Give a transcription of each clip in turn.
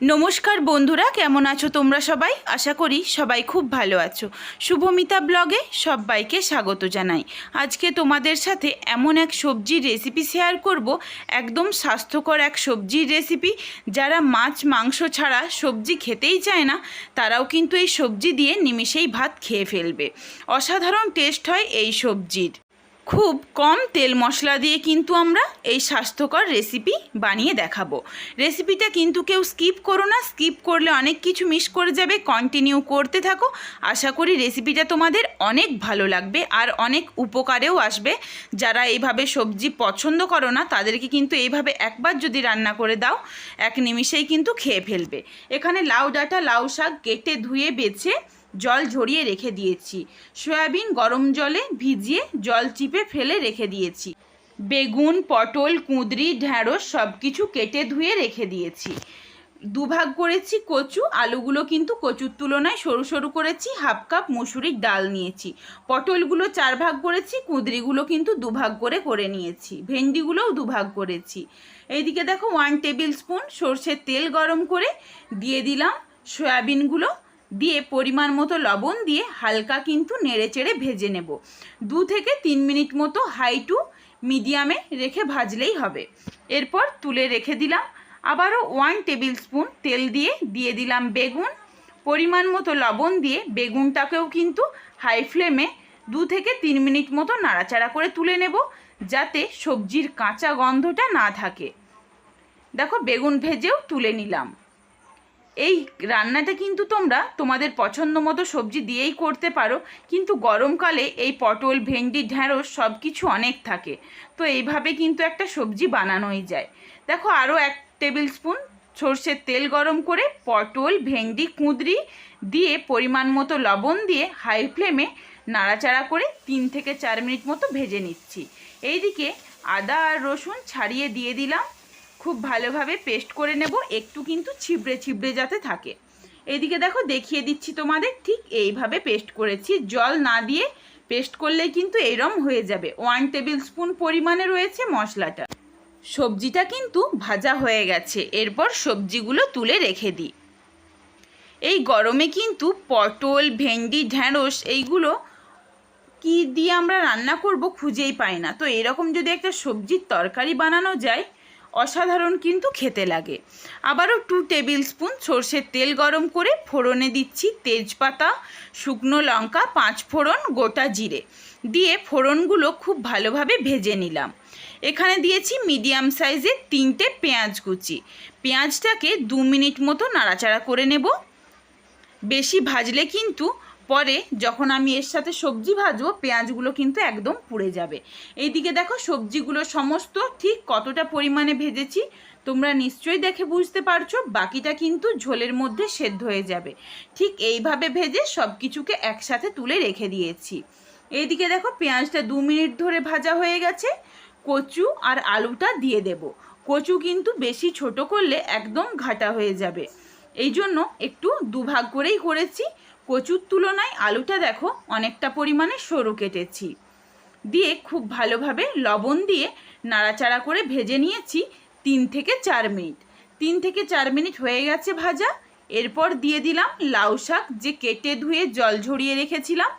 নমস্কার বন্ধুরা, কেমন আছো তোমরা সবাই? আশা করি সবাই খুব ভালো আছো। শুভমিতা ব্লগে সবাইকে স্বাগত জানাই। আজকে তোমাদের সাথে এমন এক সবজির রেসিপি শেয়ার করব, একদম স্বাস্থ্যকর এক সবজির রেসিপি। যারা মাছ, মাংস ছাড়া সবজি খেতেই চায় না, তারাও কিন্তু এই সবজি দিয়ে নিমিষেই ভাত খেয়ে ফেলবে। অসাধারণ টেস্ট হয় এই সবজির। খুব কম তেল মশলা দিয়ে কিন্তু আমরা এই স্বাস্থ্যকর রেসিপি বানিয়ে দেখাবো। রেসিপিটা কিন্তু কেউ স্কিপ করো না স্কিপ করলে অনেক কিছু মিস করে যাবে কন্টিনিউ করতে থাকো। আশা করি রেসিপিটা তোমাদের অনেক ভালো লাগবে আর অনেক উপকারেও আসবে। যারা এইভাবে সবজি পছন্দ করো না, তাদেরকে কিন্তু এইভাবে একবার যদি রান্না করে দাও, এক নিমিষেই কিন্তু খেয়ে ফেলবে। এখানে লাউ ডাঁটা, লাউ শাক কেটে ধুয়ে বেছে জল ঝরিয়ে রেখে দিয়েছি। সয়াবিন গরম জলে ভিজিয়ে জল চিপে ফেলে রেখে দিয়েছি। বেগুন, পটল, কুঁদরি, ঢ্যাঁড়স সব কিছু কেটে ধুয়ে রেখে দিয়েছি। দুভাগ করেছি কচু, আলুগুলো কিন্তু কচুর তুলনায় সরু সরু করেছি, হাফ কাপ মুসুরির ডাল নিয়েছি। পটলগুলো চার ভাগ করেছি, কুঁদরিগুলো কিন্তু দুভাগ করে করে নিয়েছি। ভেন্ডিগুলোও দুভাগ করেছি। এইদিকে দেখো ওয়ান টেবিল স্পুন সর্ষের তেল গরম করে দিয়ে দিলাম। সয়াবিনগুলো দিয়ে পরিমাণ মতো লবণ দিয়ে হালকা কিন্তু নেড়ে চেড়ে ভেজে নেব। দু থেকে তিন মিনিট মতো হাই টু মিডিয়ামে রেখে ভাজলেই হবে। এরপর তুলে রেখে দিলাম। আবারও ওয়ান টেবিল স্পুন তেল দিয়ে দিয়ে দিলাম বেগুন। পরিমাণ মতো লবণ দিয়ে বেগুনটাকেও কিন্তু হাই ফ্লেমে দু থেকে তিন মিনিট মতো নাড়াচাড়া করে তুলে নেব যাতে সবজির কাঁচা গন্ধটা না থাকে। দেখো বেগুন ভেজেও তুলে নিলাম। এই রান্নাটা কিন্তু তোমরা তোমাদের পছন্দ মতো সবজি দিয়েই করতে পারো, কিন্তু গরমকালে এই পটল, ভেন্ডি ঢ্যাঁড়স সব কিছু অনেক থাকে। তো এইভাবে কিন্তু একটা সবজি বানানোই যায়। দেখো আরও এক টেবিল স্পুন সর্ষের তেল গরম করে পটল, ভেন্ডি, কুঁদরি দিয়ে পরিমাণ মতো লবণ দিয়ে হাই ফ্লেমে নাড়াচাড়া করে তিন থেকে চার মিনিট মতো ভেজে নিচ্ছি। এইদিকে আদা আর রসুন ছাড়িয়ে দিয়ে দিলাম। খুব ভালোভাবে পেস্ট করে নেব, একটু কিন্তু ছিবড়ে ছিবড়ে যাতে থাকে। এইদিকে দেখো, দেখিয়ে দিচ্ছি তোমাদের, ঠিক এইভাবে পেস্ট করেছি। জল না দিয়ে পেস্ট করলেই কিন্তু এরম হয়ে যাবে। ওয়ান টেবিল স্পুন পরিমাণে রয়েছে মশলাটা। সবজিটা কিন্তু ভাজা হয়ে গেছে। এরপর সবজিগুলো তুলে রেখে দিই। এই গরমে কিন্তু পটল, ভেন্ডি, ঢ্যাঁড়স এইগুলো কি দিয়ে আমরা রান্না করব খুঁজেই পাই না। তো এরকম যদি একটা সবজির তরকারি বানানো যায় অসাধারণ কিন্তু খেতে লাগে। আবারও টু টেবিল স্পুন সর্ষের তেল গরম করে ফোড়নে দিচ্ছি তেজপাতা, শুকনো লঙ্কা, পাঁচ ফোড়ন, গোটা জিরে। দিয়ে ফোড়নগুলো খুব ভালোভাবে ভেজে নিলাম। এখানে দিয়েছি মিডিয়াম সাইজের তিনটে পেঁয়াজ কুচি। পেঁয়াজটাকে দু মিনিট মতো নাড়াচাড়া করে নেব। বেশি ভাজলে কিন্তু পরে যখন আমি এর সাথে সবজি ভাজবো, পেঁয়াজগুলো কিন্তু একদম পুড়ে যাবে। এইদিকে দেখো সবজিগুলো সমস্ত ঠিক কতটা পরিমাণে ভেজেছি, তোমরা নিশ্চয়ই দেখে বুঝতে পারছ, বাকিটা কিন্তু ঝোলের মধ্যে সেদ্ধ হয়ে যাবে। ঠিক এইভাবে ভেজে সব কিছুকে একসাথে তুলে রেখে দিয়েছি। এইদিকে দেখো পেঁয়াজটা দু মিনিট ধরে ভাজা হয়ে গেছে, কচু আর আলুটা দিয়ে দেব। কচু কিন্তু বেশি ছোট করলে একদম ঘাটা হয়ে যাবে। এই জন্য একটু দুভাগ করেই করেছি কচুর তুলনায় আলুটা দেখো অনেকটা পরিমাণে সরু কেটেছি। দিয়ে খুব ভালোভাবে লবণ দিয়ে নাড়াচাড়া করে ভেজে নিয়েছি তিন থেকে চার মিনিট। তিন থেকে চার মিনিট হয়ে গেছে ভাজা। এরপর দিয়ে দিলাম লাউ শাক যে কেটে ধুয়ে জল ঝরিয়ে রেখেছিলাম।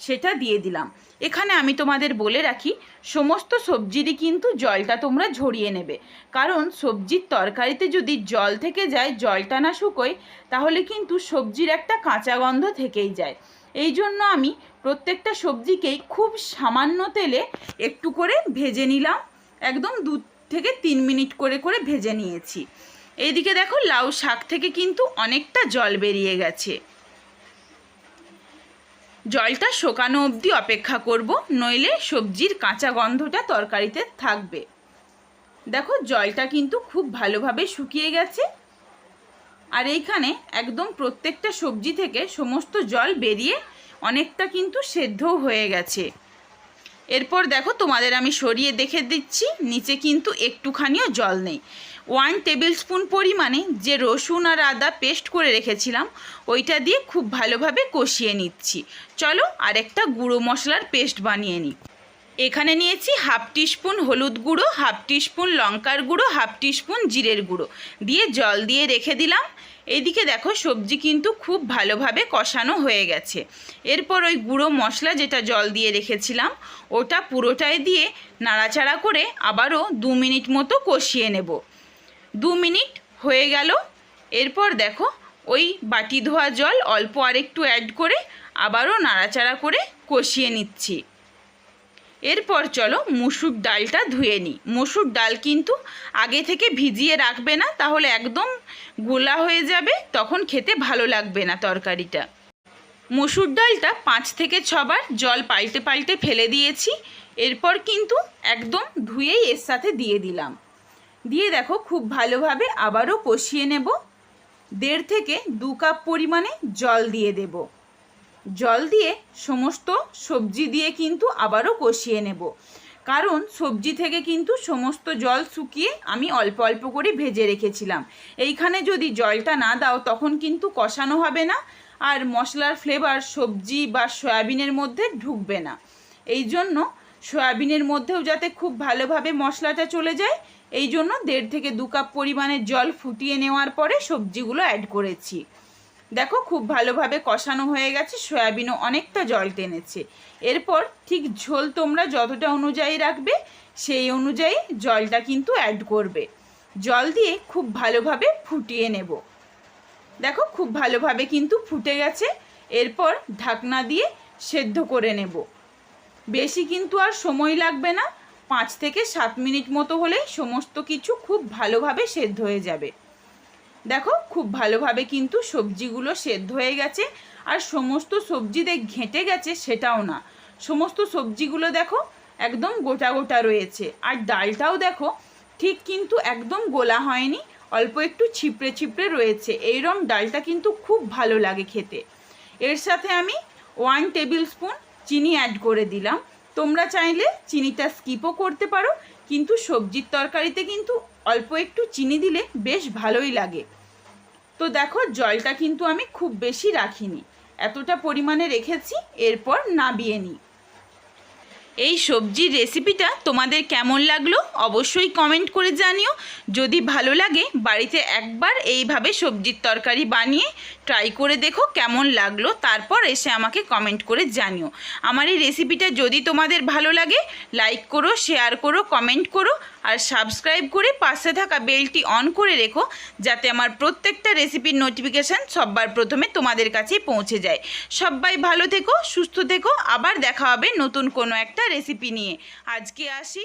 সেটা দিয়ে দিলাম। এখানে আমি তোমাদের বলে রাখি, সমস্ত সবজিরই কিন্তু জলটা তোমরা ঝরিয়ে নেবে। কারণ সবজির তরকারিতে যদি জল থেকে যায়, জলটা না শুকোয়, তাহলে কিন্তু সবজির একটা কাঁচা গন্ধ থেকেই যায়। এই জন্য আমি প্রত্যেকটা সবজিকেই খুব সামান্য তেলে একটু করে ভেজে নিলাম। একদম দু থেকে তিন মিনিট করে করে ভেজে নিয়েছি। এইদিকে দেখো, লাউ শাক থেকে কিন্তু অনেকটা জল বেরিয়ে গেছে। জলটা শোকানো অবধি অপেক্ষা করব, নইলে সবজির কাঁচা গন্ধটা তরকারিতে থাকবে। দেখো, জলটা কিন্তু খুব ভালোভাবে শুকিয়ে গেছে। আর এইখানে একদম প্রত্যেকটা সবজি থেকে সমস্ত জল বেরিয়ে অনেকটা কিন্তু সেদ্ধও হয়ে গেছে। এরপর দেখো তোমাদের আমি সরিয়ে দেখে দিচ্ছি, নিচে কিন্তু একটুখানিও জল নেই। ওয়ান টেবিল স্পুন পরিমাণে যে রসুন আর আদা পেস্ট করে রেখেছিলাম, ওইটা দিয়ে খুব ভালোভাবে কষিয়ে নিচ্ছি। চলো আর একটা গুঁড়ো মশলার পেস্ট বানিয়ে নিই। এখানে নিয়েছি হাফ টিস্পুন হলুদ গুঁড়ো, হাফ টিস্পুন লঙ্কার গুঁড়ো, হাফ টিস্পুন জিরের গুঁড়ো। দিয়ে জল দিয়ে রেখে দিলাম। এইদিকে দেখো সবজি কিন্তু খুব ভালোভাবে কষানো হয়ে গেছে। এরপর ওই গুঁড়ো মশলা যেটা জল দিয়ে রেখেছিলাম, ওটা পুরোটাই দিয়ে নাড়াচাড়া করে আবারও দু মিনিট মতো কষিয়ে নেব। দু মিনিট হয়ে গেল। এরপর দেখো ওই বাটি ধোয়া জল অল্প আরেকটু অ্যাড করে আবারও নাড়াচাড়া করে কষিয়ে নিচ্ছি। এরপর চলো মুসুর ডালটা ধুয়ে নিই। মুসুর ডাল কিন্তু আগে থেকে ভিজিয়ে রাখবে না, তাহলে একদম গোলা হয়ে যাবে, তখন খেতে ভালো লাগবে না তরকারিটা। মুসুর ডালটা পাঁচ থেকে ছবার জল পাল্টে পাল্টে ফেলে দিয়েছি, এরপর কিন্তু একদম ধুয়েই এর সাথে দিয়ে দিলাম। দিয়ে দেখো খুব ভালোভাবে আবারও কষিয়ে নেব। দেড় থেকে দু কাপ পরিমাণে জল দিয়ে দেবো। জল দিয়ে সমস্ত সবজি দিয়ে কিন্তু আবারও কষিয়ে নেব। কারণ সবজি থেকে কিন্তু সমস্ত জল শুকিয়ে আমি অল্প অল্প করে ভেজে রেখেছিলাম। এইখানে যদি জলটা না দাও তখন কিন্তু কষানো হবে না আর মশলার ফ্লেভার সবজি বা সয়াবিনের মধ্যে ঢুকবে না। এই জন্য সয়াবিনের মধ্যেও যাতে খুব ভালোভাবে মশলাটা চলে যায় এই জন্য দেড় থেকে দু কাপ পরিমাণের জল ফুটিয়ে নেওয়ার পরে সবজিগুলো অ্যাড করেছি। দেখো, খুব ভালোভাবে কষানো হয়ে গেছে, সয়াবিনও অনেকটা জল টেনেছে। এরপর ঠিক ঝোল তোমরা যতটা অনুযায়ী রাখবে, সেই অনুযায়ী জলটা কিন্তু অ্যাড করবে। জল দিয়ে খুব ভালোভাবে ফুটিয়ে নেব। দেখো, খুব ভালোভাবে কিন্তু ফুটে গেছে। এরপর ঢাকনা দিয়ে সেদ্ধ করে নেব। বেশি কিন্তু আর সময় লাগবে না, পাঁচ থেকে সাত মিনিট মতো হলেই সমস্ত কিছু খুব ভালোভাবে সেদ্ধ হয়ে যাবে। দেখো, খুব ভালোভাবে কিন্তু সবজিগুলো সেদ্ধ হয়ে গেছে। আর সমস্ত সবজিতে ঘেঁটে গেছে সেটাও না। সমস্ত সবজিগুলো দেখো, একদম গোটা গোটা রয়েছে। আর ডালটাও দেখো, ঠিক কিন্তু একদম গোলা হয়নি, অল্প একটু ছিপড়ে ছিপড়ে রয়েছে। এই এইরকম ডালটা কিন্তু খুব ভালো লাগে খেতে। এর সাথে আমি ওয়ান টেবিল স্পুন চিনি অ্যাড করে দিলাম। তোমরা চাইলে চিনিটা স্কিপও করতে পারো, কিন্তু সবজির তরকারিতে কিন্তু অল্প একটু চিনি দিলে বেশ ভালোই লাগে। তো দেখো, জলটা কিন্তু আমি খুব বেশি রাখিনি। এতটা পরিমাণে রেখেছি, এরপর নাবিয়ে নিই। এই সবজির রেসিপিটা তোমাদের কেমন লাগল অবশ্যই কমেন্ট করে জানিও। যদি ভালো লাগে, বাড়িতে একবার এইভাবে সবজির তরকারি বানিয়ে ট্রাই করে দেখো কেমন লাগল, তারপর এসে আমাকে কমেন্ট করে জানিও। আমার এই রেসিপিটা যদি তোমাদের ভালো লাগে, লাইক করো, শেয়ার করো, কমেন্ট করো আর সাবস্ক্রাইব করে পাশে থাকা বেলটি অন করে রেখো, যাতে আমার প্রত্যেকটা রেসিপির নোটিফিকেশান সববার প্রথমে তোমাদের কাছেই পৌঁছে যায়। সবাই ভালো থেকো, সুস্থ থেকো, আবার দেখা হবে নতুন কোনো একটা রেসিপি নিয়ে। আজকে আসি।